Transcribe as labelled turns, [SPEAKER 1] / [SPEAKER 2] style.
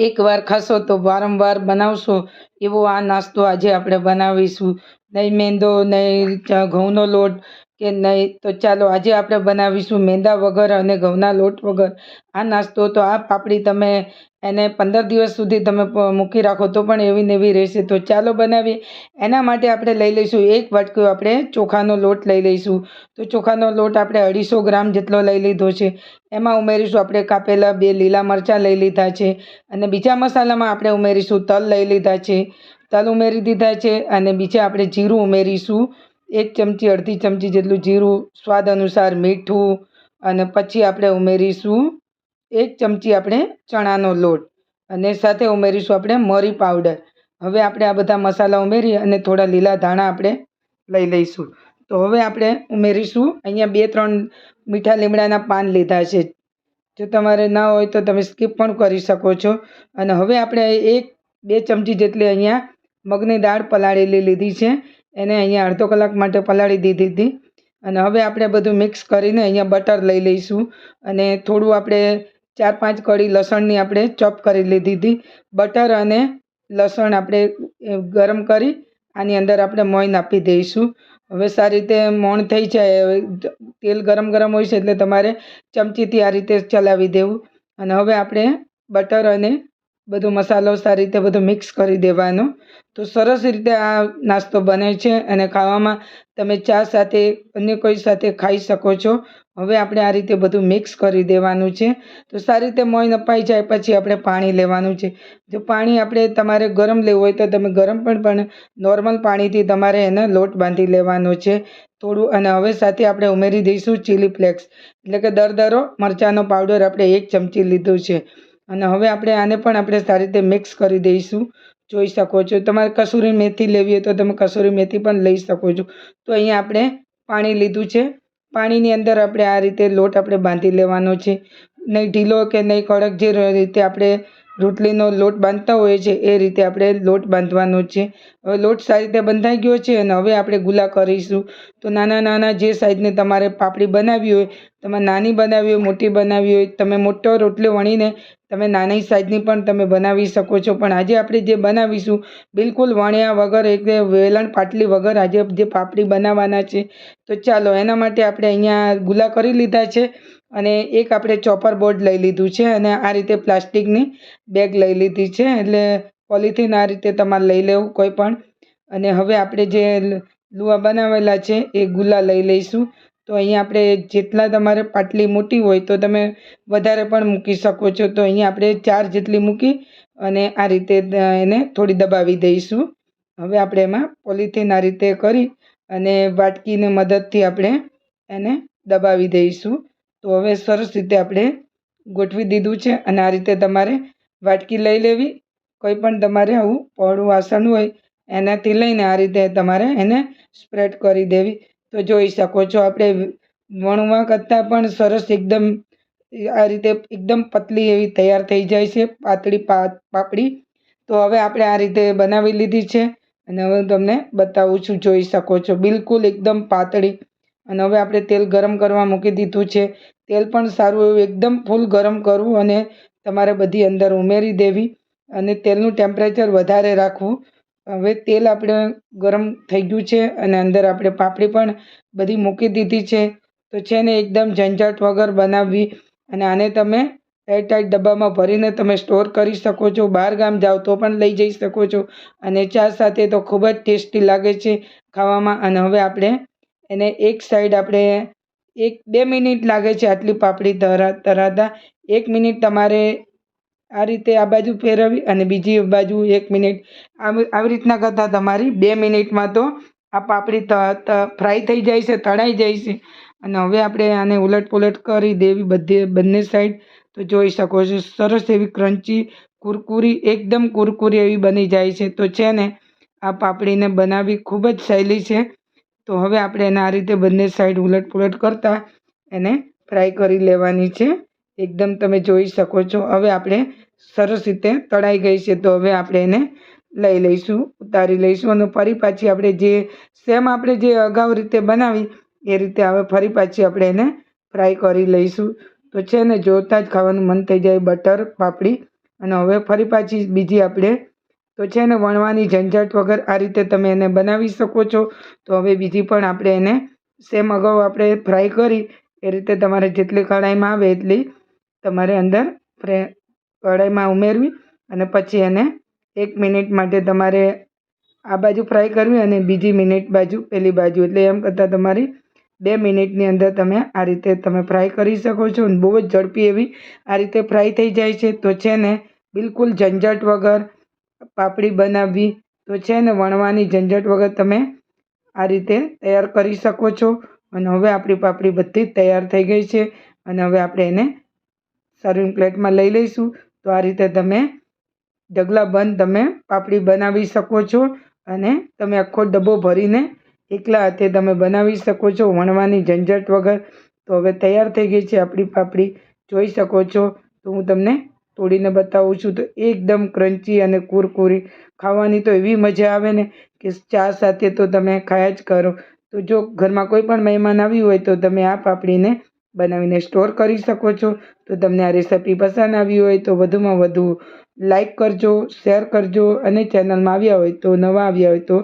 [SPEAKER 1] એકવાર ખાશો તો વારંવાર બનાવશો એવો આ નાસ્તો આજે આપણે બનાવીશું. નહીં મેંદો, નહીં ઘઉંનો લોટ કે નહીં, તો ચાલો આજે આપણે બનાવીશું મેંદા વગર અને ઘઉંના લોટ વગર. આ નાસ્તો તો આ પાપડી તમે એને પંદર દિવસ સુધી તમે મૂકી રાખો તો પણ એવી ને એવી રહેશે. તો ચાલો બનાવીએ. એના માટે આપણે લઈ લઈશું એક વાટકું આપણે ચોખાનો લોટ લઈ લઈશું. તો ચોખાનો લોટ આપણે અઢીસો ગ્રામ જેટલો લઈ લીધો છે. એમાં ઉમેરીશું આપણે કાપેલા બે લીલા મરચાં લઈ લીધા છે. અને બીજા મસાલામાં આપણે ઉમેરીશું તલ લઈ લીધા છે. તલ ઉમેરી દીધા છે અને બીજા આપણે જીરું ઉમેરીશું. એક ચમચી, અડધી ચમચી જેટલું જીરું, સ્વાદ અનુસાર મીઠું અને પછી આપણે ઉમેરીશું એક ચમચી આપણે ચણાનો લોટ. અને સાથે ઉમેરીશું આપણે મરી પાવડર. હવે આપણે આ બધા મસાલા ઉમેરી અને થોડા લીલા ધાણા આપણે લઈ લઈશું. તો હવે આપણે ઉમેરીશું. અહીંયા બે, ત્રણ મીઠા લીમડાના પાન લીધા છે. જો તમારે ના હોય તો તમે સ્કીપ પણ કરી શકો છો. અને હવે આપણે એક, બે ચમચી જેટલી અહીંયા મગની દાળ પલાળેલી લીધી છે. એને અહીંયા અડધો કલાક માટે પલાળી દીધી હતી. અને હવે આપણે બધું મિક્સ કરીને અહીંયા બટર લઈ લઈશું. અને થોડું આપણે ચાર પાંચ કળી લસણની આપણે ચોપ કરી લીધી હતી. બટર અને લસણ આપણે ગરમ કરી આની અંદર આપણે મોઈન આપી દઈશું. હવે સારી રીતે મોણ થઈ જાય, હવે તેલ ગરમ ગરમ હોય છે એટલે તમારે ચમચીથી આ રીતે ચલાવી દેવું. અને હવે આપણે બટર અને બધો મસાલો સારી રીતે બધું મિક્સ કરી દેવાનો. તો સરસ રીતે આ નાસ્તો બને છે અને ખાવામાં તમે ચા સાથે, અન્ય કોઈ સાથે ખાઈ શકો છો. હવે આપણે આ રીતે બધું મિક્સ કરી દેવાનું છે. તો સારી રીતે મોઈન અપાઈ જાય પછી આપણે પાણી લેવાનું છે. જો પાણી આપણે તમારે ગરમ લેવું હોય તો તમે ગરમ પણ પણ નોર્મલ પાણીથી તમારે એને લોટ બાંધી લેવાનો છે. થોડું અને હવે સાથે આપણે ઉમેરી દઈશું ચીલી ફ્લેક્સ એટલે કે દરદરો, મરચાંનો પાવડર આપણે એક ચમચી લીધું છે. અને હવે આપણે આને પણ આપણે સારી રીતે મિક્સ કરી દઈશું. જોઈ શકો છો. તમારે કસૂરી મેથી લેવી હોય તો તમે કસૂરી મેથી પણ લઈ શકો છો. તો અહીંયા આપણે પાણી લીધું છે. પાણીની અંદર આપણે આ રીતે લોટ આપણે બાંધી લેવાનો છે. નહીં ઢીલો કે નહીં કડક, જે રીતે આપણે રોટલીનો લોટ બાંધતા હોઈએ છીએ, એ રીતે આપણે લોટ બાંધવાનો છે. હવે લોટ સારી રીતે બંધાઈ ગયો છે અને હવે આપણે ગુલા કરીશું. તો નાના નાના જે સાઈઝની તમારે પાપડી બનાવી હોય, તમે નાની બનાવી હોય, મોટી બનાવી હોય, તમે મોટો રોટલો વણીને તમે નાની સાઈઝની પણ તમે બનાવી શકો છો. પણ આજે આપણે જે બનાવીશું, બિલકુલ વણ્યા વગર, એક વેલણ પાટલી વગર આજે જે પાપડી બનાવવાના છે. તો ચાલો, એના માટે આપણે અહીંયા ગુલા કરી લીધા છે. અને એક આપણે ચોપર બોર્ડ લઈ લીધું છે અને આ રીતે પ્લાસ્ટિકની બેગ લઈ લીધી છે. એટલે પોલિથીન આ રીતે તમારે લઈ લેવું કોઈ પણ. અને હવે આપણે જે લુવા બનાવેલા છે એ ગુલા લઈ લઈશું. તો અહીંયા આપણે જેટલા તમારે પાટલી મોટી હોય તો તમે વધારે પણ મૂકી શકો છો. તો અહીંયા આપણે ચાર જેટલી મૂકી અને આ રીતે એને થોડી દબાવી દઈશું. હવે આપણે એમાં પોલિથીન આ રીતે કરી અને વાટકીની મદદથી આપણે એને દબાવી દઈશું. તો હવે સરસ રીતે આપણે ગોઠવી દીધું છે અને આ રીતે તમારે વાટકી લઈ લેવી. કોઈ પણ તમારે આવું પહોળું વાસણ હોય, એનાથી લઈને આ રીતે તમારે એને સ્પ્રેડ કરી દેવી. તો જોઈ શકો છો આપણે વણવા કરતાં પણ સરસ એકદમ, આ રીતે એકદમ પતલી એવી તૈયાર થઈ જાય છે પાતળી પાપડી. તો હવે આપણે આ રીતે બનાવી લીધી છે અને હવે તમને બતાવું છું, જોઈ શકો છો. બિલકુલ એકદમ પાતળી. અને હવે આપણે તેલ ગરમ કરવા મૂકી દીધું છે. તેલ પણ સારું એવું એકદમ ફૂલ ગરમ કરવું અને તમારે બધી અંદર ઉમેરી દેવી અને તેલનું ટેમ્પરેચર વધારે રાખવું. હવે તેલ આપણે ગરમ થઈ ગયું છે અને અંદર આપણે પાપડી પણ બધી મૂકી દીધી છે. તો છે ને એકદમ ઝંઝટ વગર બનાવવી અને આને તમે એરટાઈટ ડબ્બામાં ભરીને તમે સ્ટોર કરી શકો છો. બહાર ગામ જાઓ તો પણ લઈ જઈ શકો છો. અને ચા સાથે તો ખૂબ જ ટેસ્ટી લાગે છે ખાવામાં. અને હવે આપણે એને એક સાઈડ આપણે એક, બે મિનિટ લાગે છે આટલી પાપડી તરા, તરાતા. એક મિનિટ તમારે આ રીતે આ બાજુ ફેરવવી અને બીજી બાજુ એક મિનિટ આવી રીતના કરતાં તમારી બે મિનિટમાં તો આ પાપડી ફ્રાય થઈ જાય છે તળાઈ જાય છે. અને હવે આપણે આને ઉલટ પુલટ કરી દેવી બધી, બંને સાઈડ તો જોઈ શકો છો, સરસ એવી ક્રન્ચી કુરકુરી, એકદમ કુરકુરી એવી બની જાય છે. તો છે ને, આ પાપડીને બનાવવી ખૂબ જ સહેલી છે. તો હવે આપણે એને આ રીતે બંને સાઈડ ઉલટ પુલટ કરતાં એને ફ્રાય કરી લેવાની છે. એકદમ તમે જોઈ શકો છો. હવે આપણે સરસ રીતે તળાઈ ગઈ છે તો હવે આપણે એને લઈ લઈશું, ઉતારી લઈશું અને ફરી પાછી આપણે જે સેમ આપણે જે અગાઉ રીતે બનાવી, એ રીતે હવે ફરી પાછી આપણે એને ફ્રાય કરી લઈશું. તો છે ને, જોતાં જ ખાવાનું મન થઈ જાય બટર, પાપડી અને હવે ફરી પાછી બીજી આપણે તો છે ને, વણવાની ઝંઝટ વગર આ રીતે તમે એને બનાવી શકો છો. તો હવે બીજી પણ આપણે એને સેમ અગાઉ આપણે ફ્રાય કરી, એ રીતે તમારે જેટલી કઢાઈમાં આવે એટલી તમારે અંદર ફ્રે, કઢાઈમાં ઉમેરવી અને પછી એને એક મિનિટ માટે તમારે આ બાજુ ફ્રાય કરવી અને બીજી મિનિટ બાજુ, પેલી બાજુ. એટલે એમ કરતાં તમારી બે મિનિટની અંદર તમે આ રીતે તમે ફ્રાય કરી શકો છો અને બહુ જ ઝડપી એવી આ રીતે ફ્રાય થઈ જાય છે. તો છે ને, બિલકુલ ઝંઝટ વગર પાપડી બનાવવી તો છે ને વણવાની ઝંઝટ વગર તમે આ રીતે તૈયાર કરી શકો છો. અને હવે આપણી પાપડી બધી તૈયાર થઈ ગઈ છે. અને હવે આપણે એને સર્વિંગ પ્લેટમાં લઈ લઈશું. તો આ રીતે તમે ઢગલા બંધ તમે પાપડી બનાવી શકો છો. અને તમે આખો ડબ્બો ભરીને એકલા હાથે તમે બનાવી શકો છો વણવાની ઝંઝટ વગર. તો હવે તૈયાર થઈ ગઈ છે આપણી પાપડી. જોઈ શકો છો. તો હું તમને તોડીને બતાવું છું તો એકદમ ક્રન્ચી અને કુરકુરી ખાવાની તો એવી મજા આવે ને કે ચા સાથે તો તમે ખાયા જ કરો. તો જો ઘરમાં કોઈ પણ મહેમાન આવ્યું હોય તો તમે આ પાપડીને બનાવીને સ્ટોર કરી શકો છો. તો તમને આ રેસિપી પસંદ આવી હોય તો વધુમાં વધુ લાઈક કરજો શેર કરજો અને ચેનલમાં આવ્યા હોય તો નવા આવ્યા હોય તો